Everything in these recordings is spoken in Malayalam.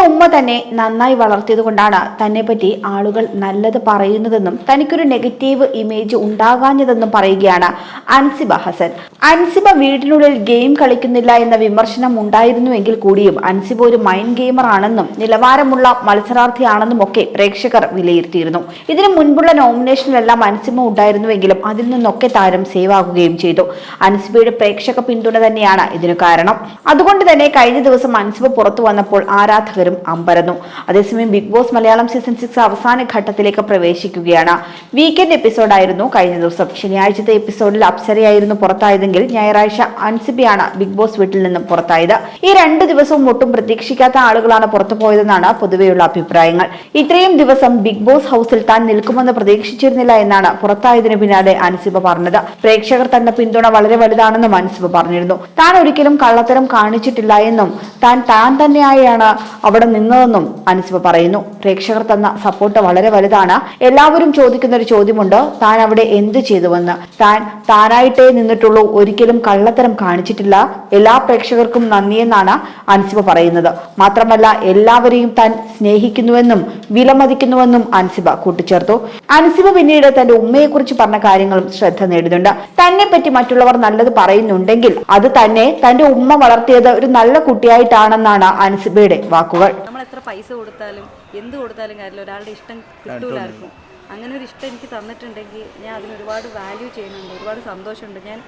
തന്റെ ഉമ്മ തന്നെ നന്നായി വളർത്തിയതുകൊണ്ടാണ് തന്നെ പറ്റി ആളുകൾ നല്ലത് പറയുന്നതെന്നും തനിക്കൊരു നെഗറ്റീവ് ഇമേജ് ഉണ്ടാകാഞ്ഞതെന്നും പറയുകയാണ് അൻസിബ ഹസൻ. അൻസിബ വീടിനുള്ളിൽ ഗെയിം കളിക്കുന്നില്ല എന്ന വിമർശനം ഉണ്ടായിരുന്നുവെങ്കിൽ കൂടിയും അൻസിബ ഒരു മൈൻഡ് ഗെയിമർ ആണെന്നും നിലവാരമുള്ള മത്സരാർത്ഥിയാണെന്നും ഒക്കെ പ്രേക്ഷകർ വിലയിരുത്തിയിരുന്നു. ഇതിനു മുൻപുള്ള നോമിനേഷനിലെല്ലാം അൻസിബ ഉണ്ടായിരുന്നുവെങ്കിലും അതിൽ നിന്നൊക്കെ താരം സേവ് ആകുകയും ചെയ്തു. അൻസിബയുടെ പ്രേക്ഷക പിന്തുണ തന്നെയാണ് ഇതിനു കാരണം. അതുകൊണ്ട് തന്നെ കഴിഞ്ഞ ദിവസം അൻസിബ പുറത്തു വന്നപ്പോൾ ആരാധകരും അമ്പരന്നു. അതേസമയം Bigg Boss Malayalam season six അവസാന ഘട്ടത്തിലേക്ക് പ്രവേശിക്കുകയാണ്. വീക്കെൻഡ് എപ്പിസോഡായിരുന്നു കഴിഞ്ഞ ദിവസം. ശനിയാഴ്ചത്തെ എപ്പിസോഡിൽ അപ്സരയായിരുന്നു പുറത്തായതെങ്കിൽ ഞായറാഴ്ച അൻസിബിയാണ് ബിഗ് ബോസ് വീട്ടിൽ നിന്നും പുറത്തായത്. ഈ രണ്ട് ദിവസവും ഒട്ടും പ്രതീക്ഷിക്കാത്ത ആളുകളാണ് പുറത്തു പോയതെന്നാണ് പൊതുവെയുള്ള അഭിപ്രായങ്ങൾ. ഇത്രയും ദിവസം ബിഗ് ബോസ് ഹൗസിൽ താൻ നിൽക്കുമെന്ന് പ്രതീക്ഷിച്ചിരുന്നില്ല എന്നാണ് പുറത്തായതിനു പിന്നാലെ അൻസിബ പറഞ്ഞത്. പ്രേക്ഷകർ തന്റെ പിന്തുണ വളരെ വലുതാണെന്നും അൻസിബ പറഞ്ഞിരുന്നു. താൻ ഒരിക്കലും കള്ളത്തരം കാണിച്ചിട്ടില്ല എന്നും താൻ താൻ തന്നെയായാണ് അവിടെ നിന്നതെന്നും അൻസിബ പറയുന്നു. പ്രേക്ഷകർ തന്ന സപ്പോർട്ട് വളരെ വലുതാണ്. എല്ലാവരും ചോദിക്കുന്ന ഒരു ചോദ്യമുണ്ട് താൻ അവിടെ എന്ത് ചെയ്തുവെന്ന്? താൻ താനായിട്ടേ നിന്നിട്ടുള്ളൂ ഒരിക്കലും കള്ളത്തരം കാണിച്ചിട്ടില്ല. എല്ലാ പ്രേക്ഷകർക്കും നന്ദിയെന്നാണ് അൻസിബ പറയുന്നത്. മാത്രമല്ല എല്ലാവരെയും താൻ സ്നേഹിക്കുന്നുവെന്നും വിലമതിക്കുന്നുവെന്നും അൻസിബ കൂട്ടിച്ചേർത്തു. അൻസിബ പിന്നീട് തന്റെ ഉമ്മയെക്കുറിച്ച് പറഞ്ഞ കാര്യങ്ങളും ശ്രദ്ധ നേടുന്നുണ്ട്. തന്നെ പറ്റി മറ്റുള്ളവർ നല്ലത് പറയുന്നുണ്ടെങ്കിൽ അത് തന്നെ തന്റെ ഉമ്മ വളർത്തിയത് ഒരു നല്ല കുട്ടിയായിട്ടാണെന്നാണ് അൻസിബയുടെ വാക്കുകൾ നമ്മൾ എത്ര പൈസ കൊടുത്താലും എന്ത് കൊടുത്താലും കാര്യമില്ല. ഒരാളുടെ ഇഷ്ടം കിട്ടൂലായിരിക്കും അങ്ങനെ ഒരു ഇഷ്ടം എനിക്ക് തന്നിട്ടുണ്ടെങ്കിൽ ഞാൻ അതിന് ഒരുപാട് വാല്യൂ ചെയ്യുന്നുണ്ട്. ഒരുപാട് സന്തോഷമുണ്ട്. ഞാൻ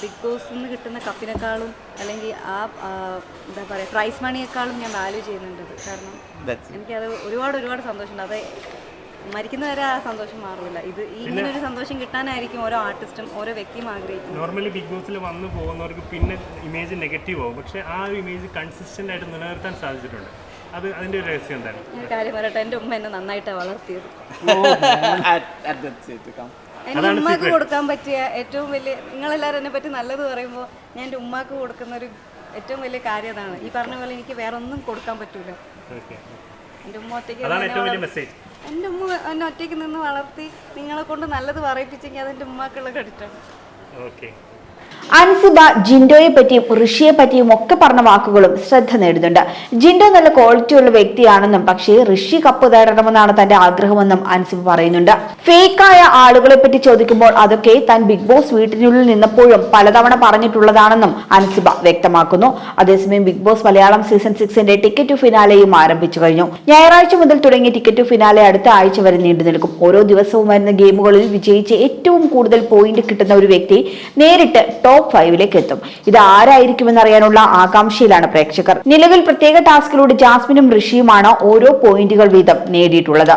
ബിഗ് ബോസിൽ നിന്ന് കിട്ടുന്ന കപ്പിനേക്കാളും അല്ലെങ്കിൽ ആ എന്താ പറയുക പ്രൈസ് മണിയേക്കാളും ഞാൻ വാല്യൂ ചെയ്യുന്നുണ്ട്. കാരണം എനിക്കത് ഒരുപാട് ഒരുപാട് സന്തോഷമുണ്ട്. അത് മരിക്കുന്നവരെ ആ സന്തോഷം മാറില്ല ഇത് ഈ ഇങ്ങനെ ഒരു സന്തോഷം കിട്ടാനായിരിക്കും ഓരോ ആർട്ടിസ്റ്റും ഓരോ വ്യക്തിയും ആഗ്രഹിക്കുന്നത്. നോർമലി ബിഗ് ബോസിൽ വന്നു പോകുന്നവർക്ക് പിന്നെ ഇമേജ് നെഗറ്റീവ് ആവും. പക്ഷേ ആ ഒരു ഇമേജ് കൺസിസ്റ്റന്റ് ആയിട്ട് നിലനിർത്താൻ സാധിച്ചിട്ടുണ്ട്. അത് അതിന്റെ ഒരു രഹസ്യം എന്താണ്? ഞാൻ കാര്യം പറയട്ടെ എന്റെ ഉമ്മ എന്നെ നന്നായിട്ടാണ് വളർത്തിയത്. എന്റെ ഉമ്മക്ക് കൊടുക്കാൻ പറ്റിയ ഏറ്റവും വലിയ നിങ്ങളെല്ലാവരും എന്നെ പറ്റി നല്ലത് പറയുമ്പോൾ ഞാൻ എന്റെ ഉമ്മാക്ക് കൊടുക്കുന്ന ഒരു ഏറ്റവും വലിയ കാര്യം അതാണ്. ഈ പറഞ്ഞ പോലെ എനിക്ക് വേറെ ഒന്നും കൊടുക്കാൻ പറ്റൂല. എന്റെ ഉമ്മ ഒറ്റയ്ക്ക് അതാണ് എന്നെ ഏറ്റവും വലിയ മെസ്സേജ് എന്റെ ഉമ്മ എന്നെ ഒറ്റയ്ക്ക് നിന്ന് വളർത്തി നിങ്ങളെ കൊണ്ട് നല്ലത് പറയിപ്പിച്ചെങ്കിൽ അതെന്റെ ഉമ്മക്കുള്ള ക്രെഡിറ്റാണ് ഓക്കെ അൻസിബ ജിൻഡോയെ പറ്റിയും ഋഷിയെ പറ്റിയും ഒക്കെ പറഞ്ഞ വാക്കുകളും ശ്രദ്ധ നേടുന്നുണ്ട്. ജിൻഡോ നല്ല ക്വാളിറ്റിയുള്ള വ്യക്തിയാണെന്നും പക്ഷേ ഋഷി കപ്പ് നേടണമെന്നാണ് തന്റെ ആഗ്രഹമെന്നും അൻസിബ പറയുന്നുണ്ട്. ഫേക്കായ ആളുകളെ പറ്റി ചോദിക്കുമ്പോൾ അതൊക്കെ താൻ ബിഗ് ബോസ് വീട്ടിനുള്ളിൽ നിന്നപ്പോഴും പലതവണ പറഞ്ഞിട്ടുള്ളതാണെന്നും അൻസിബ വ്യക്തമാക്കുന്നു. അതേസമയം ബിഗ് ബോസ് മലയാളം സീസൺ സിക്സിന്റെ ടിക്കറ്റ് ഫിനാലെയും ആരംഭിച്ചു കഴിഞ്ഞു. ഞായറാഴ്ച മുതൽ തുടങ്ങിയ ടിക്കറ്റ് ഫിനാലെ അടുത്ത ആഴ്ച വരെ നീണ്ടു നിൽക്കും. ഓരോ ദിവസവും വരുന്ന ഗെയിമുകളിൽ വിജയിച്ച് ഏറ്റവും കൂടുതൽ പോയിന്റ് കിട്ടുന്ന ഒരു വ്യക്തി നേരിട്ട് ടോപ്പ് ഫൈവിലേക്ക് എത്തും. ഇത് ആരായിരിക്കുമെന്നറിയാനുള്ള ആകാംക്ഷയിലാണ് പ്രേക്ഷകർ. നിലവിൽ പ്രത്യേക ടാസ്കിലൂടെ ജാസ്മിനും ഋഷിയുമാണ് ഓരോ പോയിന്റുകൾ വീതം നേടിയിട്ടുള്ളത്.